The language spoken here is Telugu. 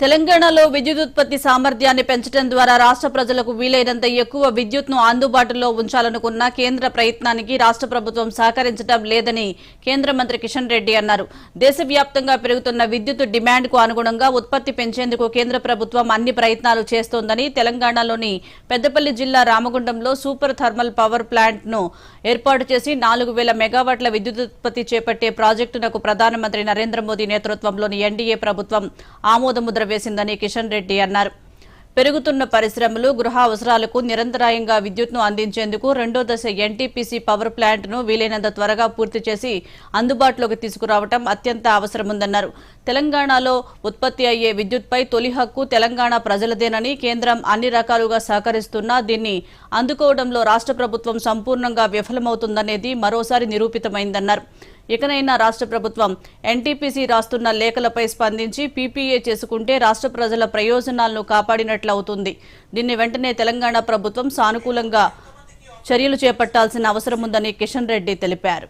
తెలంగాణలో విద్యుత్ ఉత్పత్తి సామర్థ్యాన్ని పెంచడం ద్వారా రాష్ట్ర ప్రజలకు వీలైనంత ఎక్కువ విద్యుత్ను అందుబాటులో ఉంచాలనుకున్న కేంద్ర ప్రయత్నానికి రాష్ట్ర ప్రభుత్వం సహకరించడం లేదని కేంద్ర మంత్రి కిషన్ రెడ్డి అన్నారు. దేశవ్యాప్తంగా పెరుగుతున్న విద్యుత్ డిమాండ్కు అనుగుణంగా ఉత్పత్తి పెంచేందుకు కేంద్ర ప్రభుత్వం అన్ని ప్రయత్నాలు చేస్తోందని తెలంగాణలోని పెద్దపల్లి జిల్లా రామగుండంలో సూపర్ థర్మల్ పవర్ ప్లాంట్ను ఏర్పాటు చేసి నాలుగు వేల మెగావాట్ల విద్యుత్ ఉత్పత్తి చేపట్టే ప్రాజెక్టునకు ప్రధానమంత్రి నరేంద్ర మోదీ నేతృత్వంలోని ఎన్డీఏ ప్రభుత్వం ఆమోదముద్ర వేసిందని కిషన్ రెడ్డి అన్నారు. పెరుగుతున్న పరిశ్రమలు గృహ అవసరాలకు నిరంతరాయంగా విద్యుత్ను అందించేందుకు రెండో దశ ఎన్టీపీసీ పవర్ ప్లాంట్ను వీలైనంత త్వరగా పూర్తి చేసి అందుబాటులోకి తీసుకురావడం అత్యంత అవసరముందన్నారు. తెలంగాణలో ఉత్పత్తి అయ్యే విద్యుత్పై తొలి హక్కు తెలంగాణ ప్రజలదేనని కేంద్రం అన్ని రకాలుగా సహకరిస్తున్నా దీన్ని అందుకోవడంలో రాష్ట్ర ప్రభుత్వం సంపూర్ణంగా విఫలమవుతుందనేది మరోసారి నిరూపితమైందన్నారు. ఇకనైనా రాష్ట్ర ప్రభుత్వం ఎన్టీపీసీ రాస్తున్న లేఖలపై స్పందించి పీపీఏ చేసుకుంటే రాష్ట్ర ప్రజల ప్రయోజనాలను కాపాడినట్లవుతుంది. దీన్ని వెంటనే తెలంగాణ ప్రభుత్వం సానుకూలంగా చర్యలు చేపట్టాల్సిన అవసరం ఉందని కిషన్ రెడ్డి తెలిపారు.